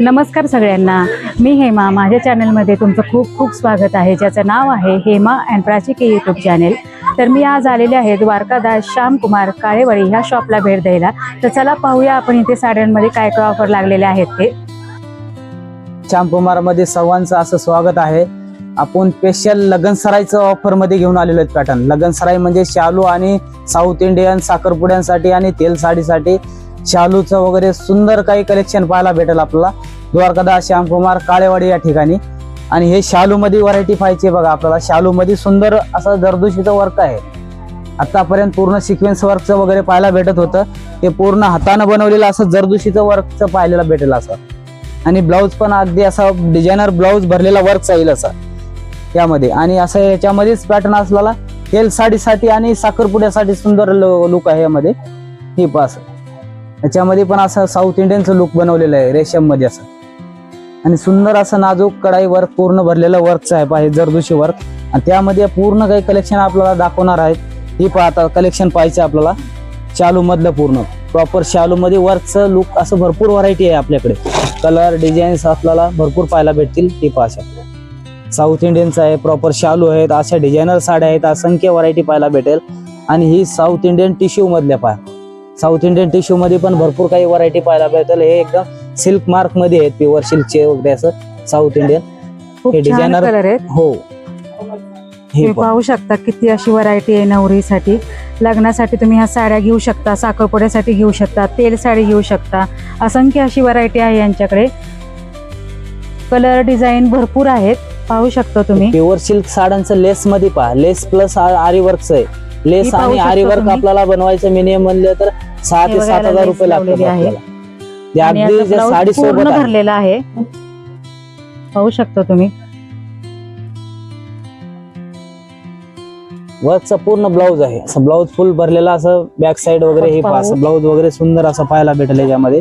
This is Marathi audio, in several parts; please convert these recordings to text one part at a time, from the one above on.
नमस्कार सगळ्यांना. मी हेमा. माझ्या चॅनलमध्ये तुमचं खूप खूप स्वागत आहे. ज्याचं नाव आहे हेमा अँड प्राचिके यूट्यूब चॅनेल तर मी आज आलेले आहे द्वारकादास श्यामकुमार काळेवाडी ह्या शॉपला भेट द्यायला. तर चला पाहूया आपण इथे साड्यांमध्ये काय काय ऑफर लागलेले आहेत ते. श्यामकुमारमध्ये सर्वांचं असं स्वागत आहे. आपण स्पेशल लगनसरायचं ऑफरमध्ये घेऊन आलेलो आहेत पॅटर्न लग्नसराय म्हणजे शालू आणि साऊथ इंडियन साखरपुड्यांसाठी आणि तेल साडीसाठी. शालूचं वगैरे सुंदर काही कलेक्शन पाहायला भेटेल आपल्याला. द्वारकादास श्यामकुमार काळेवाडी या ठिकाणी. आणि हे शालूमध्ये व्हरायटी पाहिजे बघा आपल्याला. शालूमध्ये सुंदर असं जरदुशीचं वर्क आहे. आतापर्यंत पूर्ण सिक्वेन्स वर्कचं वगैरे पाहायला भेटत होतं. ते पूर्ण हातानं बनवलेलं असं जरदुशीचं वर्कचं पाहायला भेटेल असं. आणि ब्लाऊज पण अगदी असा डिझायनर ब्लाऊज भरलेला वर्क येईल असा. त्यामध्ये आणि असं याच्यामध्येच पॅटर्न असलेला तेल साडीसाठी आणि साखरपुड्यासाठी सुंदर लुक आहे यामध्ये. ही पास याच्यामध्ये पण असं साऊथ इंडियनचं लुक बनवलेलं आहे रेशममध्ये असं. आणि सुंदर असं नाजूक कढाई वर्क पूर्ण भरलेलं वर्कचं आहे पाहिजे जरदोशी वर्क आणि त्यामध्ये पूर्ण काही कलेक्शन आपल्याला दाखवणार आहेत. ही पाहता कलेक्शन पाहिजे आपल्याला. शालूमधलं पूर्ण. प्रॉपर शालूमध्ये वर्कचं लुक असं भरपूर व्हरायटी आहे आपल्याकडे. कलर डिझाईन्स आपल्याला भरपूर पाहायला भेटतील. ती पाहा शकतो साऊथ इंडियनचं आहे प्रॉपर शालू आहेत अशा डिझायनर साड्या आहेत असंख्य व्हरायटी पाहायला भेटेल. आणि ही साऊथ इंडियन टिश्यू मधल्या पहा. साऊथ इंडियन टिश्यू मध्ये पण भरपूर काही व्हरायटी पाहायला भेटेल. हे एकदम सिल्क मार्कमध्ये आहेत प्युअर सिल्कचे वगैरे असं साऊथ इंडियन. हे आहेत. हो. हे पहा. शकता किती अशी व्हरायटी आहे नवरीसाठी. लग्नासाठी तुम्ही ह्या साड्या घेऊ शकता साखरपुड्यासाठी घेऊ शकता तेल साडी घेऊ शकता. असंख्य अशी व्हरायटी आहे यांच्याकडे. कलर डिझाईन भरपूर आहेत. पाहू शकता तुम्ही. प्युअर सिल्क साड्यांचं लेस मध्ये पहा. लेस प्लस आरी वर्कच आहे. लेस आणि आरी वर्क. आपल्याला बनवायचं मिनिमम म्हणलं तर सहा ते सात हजार रुपये लागतात लावलेली आहे. साडी पूर्ण. भरलेला आहे पाहू शकता तुम्ही वर्कचा पूर्ण ब्लाऊज आहे असं ब्लाऊज फुल भरलेला असं बॅक साईड वगैरे हे. असं ब्लाऊज वगैरे सुंदर असं पाहायला भेटेल याच्यामध्ये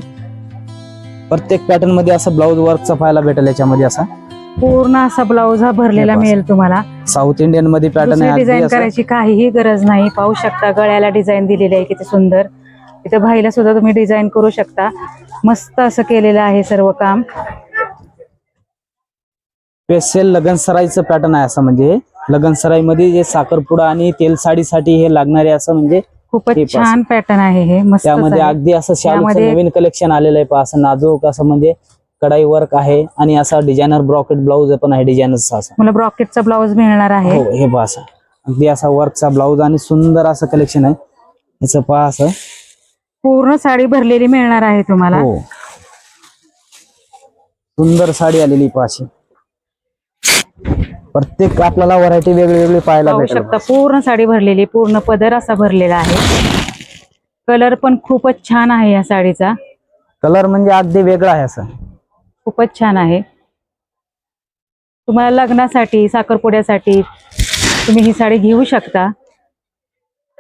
प्रत्येक पॅटर्नमध्ये असं ब्लाऊज वर्कचा पाहायला भेटेल याच्यामध्ये असा पूर्ण असा ब्लाऊज हा भरलेला. मिळेल तुम्हाला साऊथ इंडियनमध्ये पॅटर्न डिझाईन. करायची काहीही गरज नाही पाहू शकता गळ्याला डिझाईन दिलेली आहे किती सुंदर इथे भाईला सुद्धा तुम्ही डिझाईन करू शकता. मस्त असं केलेलं आहे सर्व काम. स्पेशल लगनसराईचं पॅटर्न आहे असं म्हणजे. हे. लगनसराईमध्ये जे साखरपुडा आणि तेल साडीसाठी हे लागणारे असं म्हणजे खूपच. छान पॅटर्न आहे हे. मस्त त्यामध्ये अगदी असं शालूचं त्यामध्ये- नवीन कलेक्शन आलेलं आहे पहा. असं नाजूक असं म्हणजे कढाई वर्क आहे. आणि असा डिझायनर ब्रॉकेट ब्लाऊज पण आहे डिझायनरचा असा. मला ब्रॉकेटचा ब्लाऊज मिळणार आहे. हो हे पहा असं. अगदी असा वर्कचा ब्लाऊज आणि सुंदर असं कलेक्शन आहे. याचं पहा असं. पूर्ण साडी भरलेली मिळणार आहे तुम्हाला. हो. सुंदर साडी आलेली पहा अशी. प्रत्येक आपल्याला व्हरायटी वेगळी वेगळी पाहायला पाहू भेटेल. शकता पूर्ण साडी भरलेली पूर्ण पदर असा भरलेला आहे. कलर पण खूपच छान आहे या साडीचा. कलर म्हणजे अगदी वेगळा आहे असं. खूपच छान आहे. तुम्हाला लग्नासाठी साखरपुड्यासाठी तुम्ही ही साडी घेऊ शकता.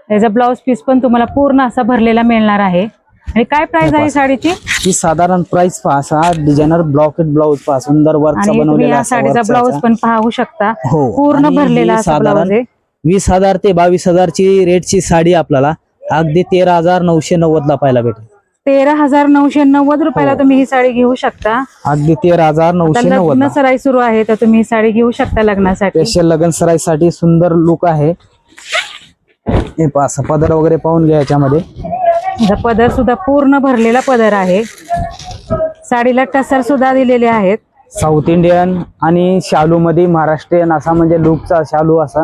याचा ब्लाऊज पीस पण तुम्हाला पूर्ण असा भरलेला मिळणार आहे. आणि काय प्राइस आहे साडीची? ही साधारण प्राइस पहा असा डिझायनर ब्लॉकेट ब्लाऊज पहा सुंदर वर्कचा आणि तुम्ही बनवलेला या असा साडीचा ब्लाऊज. पण पाहू शकता. हो पूर्ण आणि भरलेला ही असा ब्लाऊज आहे. वीस हजार ते बावीस हजारची रेटची साडी आपल्याला अगदी तेरा हजार नऊशे नव्वद ला पाहायला भेटेल. तेरा हजार नऊशे नव्वद रुपयाला हो. तुम्ही ही साडी घेऊ शकता. अगदी तेरा हजार आता नऊशे नव्वद लग्न सराई सुरू आहे तर तुम्ही ही साडी घेऊ शकता लग्नासाठी. स्पेशल लगन सराईसाठी सुंदर लुक आहे. हे पहा असं पदर वगैरे पाहून घ्या याच्यामध्ये. याचा पदर सुद्धा पूर्ण भरलेला पदर आहे. साडीला टसर सुद्धा दिलेले आहेत. साऊथ इंडियन आणि शालू मध्ये महाराष्ट्रीयन असा म्हणजे लुकचा शालू असा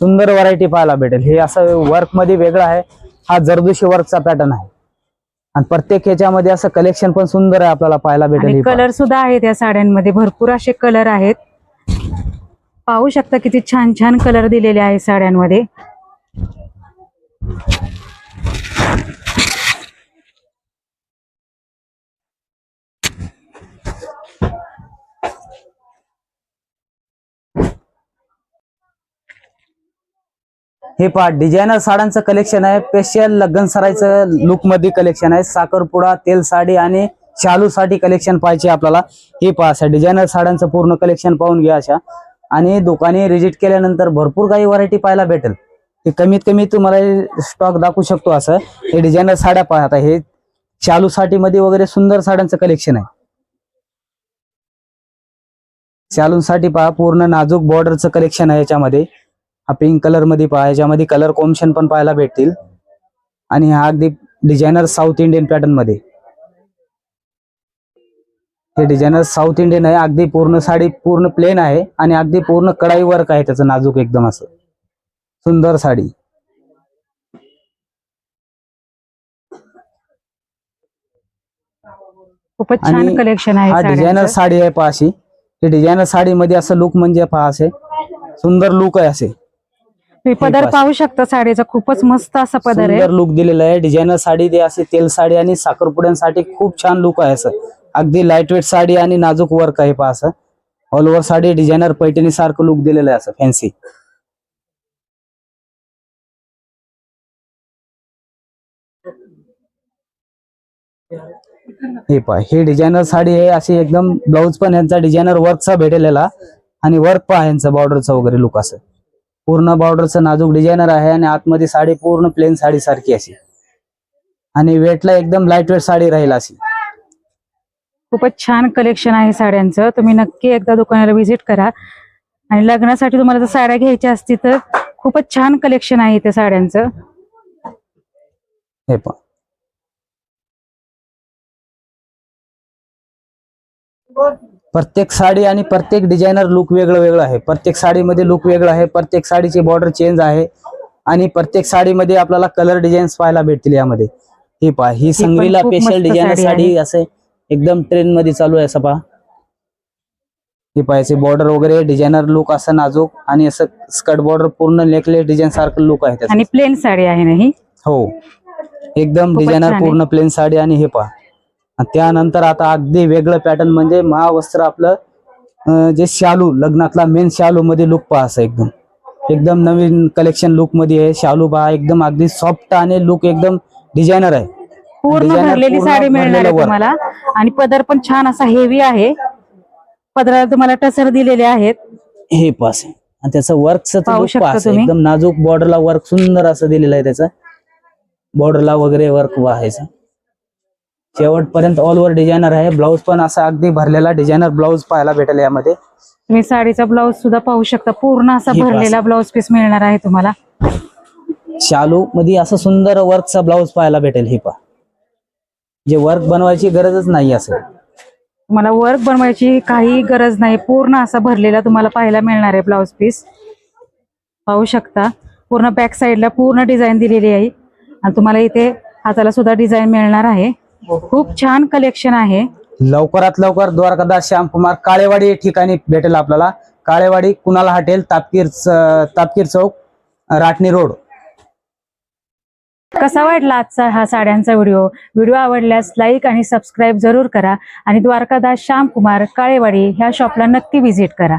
सुंदर व्हरायटी पाहायला भेटेल. हे असं वर्कमध्ये वेगळं आहे. हा जरदोशी वर्कचा पॅटर्न आहे. आणि प्रत्येक ह्याच्यामध्ये असं कलेक्शन पण सुंदर आहे आपल्याला पाहायला भेटेल आणि हे. कलर सुद्धा आहेत या साड्यांमध्ये. भरपूर असे कलर आहेत. पाहू शकता किती छान छान कलर दिलेले आहे साड्यांमध्ये. हे पहा डिझायनर साड्यांचं कलेक्शन आहे. स्पेशल लग्न सरायचं लुकमध्ये कलेक्शन आहे. साखरपुडा तेल साडी आणि शालू साठी कलेक्शन पाहिजे आपल्याला. हे पहा असं डिझायनर साड्यांचं पूर्ण कलेक्शन पाहून घ्या अशा. आणि दुकाने व्हिजिट केल्यानंतर भरपूर काही व्हरायटी पाहायला भेटेल. ते कमीत कमी तुम्हाला स्टॉक दाखवू शकतो असं. हे डिझायनर साड्या पाहत आहे हे शालू साठी मध्ये वगैरे सुंदर साड्यांचं कलेक्शन आहे. शालूंसाठी पहा पूर्ण नाजूक बॉर्डरचं कलेक्शन आहे याच्यामध्ये. हा पिंक कलरमध्ये पहा याच्यामध्ये कलर कॉम्बिनेशन पण पाहायला भेटतील. आणि हा अगदी डिझायनर साऊथ इंडियन पॅटर्नमध्ये. हे डिझायनर साऊथ इंडियन आहे अगदी पूर्ण साडी पूर्ण प्लेन आहे आणि अगदी पूर्ण कडाई वर्क आहे त्याचं नाजूक एकदम असं. सुंदर साडी. खूपच छान कलेक्शन आहे हा डिझायनर. साडी आहे पहा अशी. ही डिझायनर साडी मध्ये असं लुक म्हणजे पहा असे. सुंदर लुक आहे असे. तुम्ही पदर. पाहू शकता साडीचा. खूपच मस्त असा पदर आहे. सुंदर लुक दिलेला आहे. डिझायनर साडी ते असे तेल साडी आणि साखरपुड्यांसाठी खूप छान लुक आहे असं. अगदी लाइट वेट साडी आणि नाजूक वर्क आहे पहा असं. All over sari designer Paithani सारखं लुक दिलेलं आहे असं फॅन्सी हे पहा हे डिझायनर साडी आहे अशी एकदम ब्लाऊज पण यांचा डिझायनर वर्कचा भेटलेला. आणि वर्क पहा यांचं बॉर्डरचं वगैरे लुक असं. पूर्ण बॉर्डरचं नाजूक डिझायनर आहे आणि आतमध्ये साडी पूर्ण प्लेन साडी सारखी अशी. आणि वेटला एकदम लाइट वेट साडी राहील अशी. खूपच छान कलेक्शन आहे साड्यांचं. तुम्ही नक्की एकदा दुकानाला व्हिजिट करा. आणि लग्नासाठी तुम्हाला जर साड्या घ्यायच्या असतील तर खूपच छान कलेक्शन आहे इथे साड्यांचं. हे पण प्रत्येक साडी आणि प्रत्येक डिझायनर लुक वेगळं वेगळं आहे. प्रत्येक साडीमध्ये लुक वेगळं आहे प्रत्येक साडीची बॉर्डर चेंज आहे आणि प्रत्येक साडीमध्ये आपल्याला कलर डिझाईन्स पाहायला भेटतील यामध्ये. ही पहा ही खूप स्पेशल मस्त डिझायनर साडी. असे एकदम ट्रेन मध्ये चालू आहे असं पहा. ही पाहायचे बॉर्डर वगैरे डिझायनर लुक असं नाजूक आणि असं स्कर्ट बॉर्डर पूर्ण नेकलेस डिझाईन सारखं लुक आहे आणि प्लेन साडी आहे ना ही? हो. एकदम डिझायनर. पूर्ण प्लेन साडी आणि हे पहा. त्यानंतर आता अगदी वेगळं पॅटर्न म्हणजे महावस्त्र आपलं जे शालू लग्नातला मेन शालू मध्ये लुक पहा असं एकदम. एकदम नवीन कलेक्शन लुकमध्ये आहे. शालू पहा एकदम अगदी सॉफ्ट आणि लुक एकदम डिझायनर आहे. पूर्ण भरलेली साडी मिळणार आहे. तुम्हाला. आणि पदर पण छान असा हेवी आहे. पदराला तुम्हाला टसर दिलेले आहेत. हे पास आणि त्याचं वर्कचं. एकदम नाजूक बॉर्डरला वर्क सुंदर असं दिलेलं आहे त्याचं. बॉर्डरला वगैरे वर्क व्हायचं शेवटपर्यंत ऑल ओव्हर डिझायनर आहे. ब्लाऊज पण असा अगदी भरलेला डिझायनर ब्लाऊज पाहायला भेटेल यामध्ये. तुम्ही साडीचा ब्लाऊज सुद्धा पाहू शकता. पूर्ण असा हे भरलेला. ब्लाऊज पीस मिळणार आहे तुम्हाला. शालू मध्ये असं सुंदर वर्कचा ब्लाऊज पाहायला भेटेल हे पहा. जे वर्क बनवायची गरजच नाही असं. तुम्हाला वर्क बनवायची काही गरज नाही. पूर्ण असा भरलेला तुम्हाला पाहायला मिळणार आहे ब्लाऊज पीस पाहू शकता. पूर्ण बॅक साईडला पूर्ण डिझाईन दिलेली आहे. आणि तुम्हाला इथे हाताला सुद्धा डिझाईन मिळणार आहे. खूप छान कलेक्शन आहे. लवकरात लवकर द्वारकादास श्यामकुमार काळेवाडी या ठिकाणी भेटेल आपल्याला. काळेवाडी कुणाला हॉटेल? तापकीर तापकीर चौक राटणी रोड. कसा वाटला आजचा हा साड्यांचा व्हिडिओ? व्हिडिओ आवडल्यास लाईक आणि सबस्क्राईब जरूर करा आणि द्वारकादास श्यामकुमार काळेवाडी ह्या शॉपला नक्की व्हिजिट करा.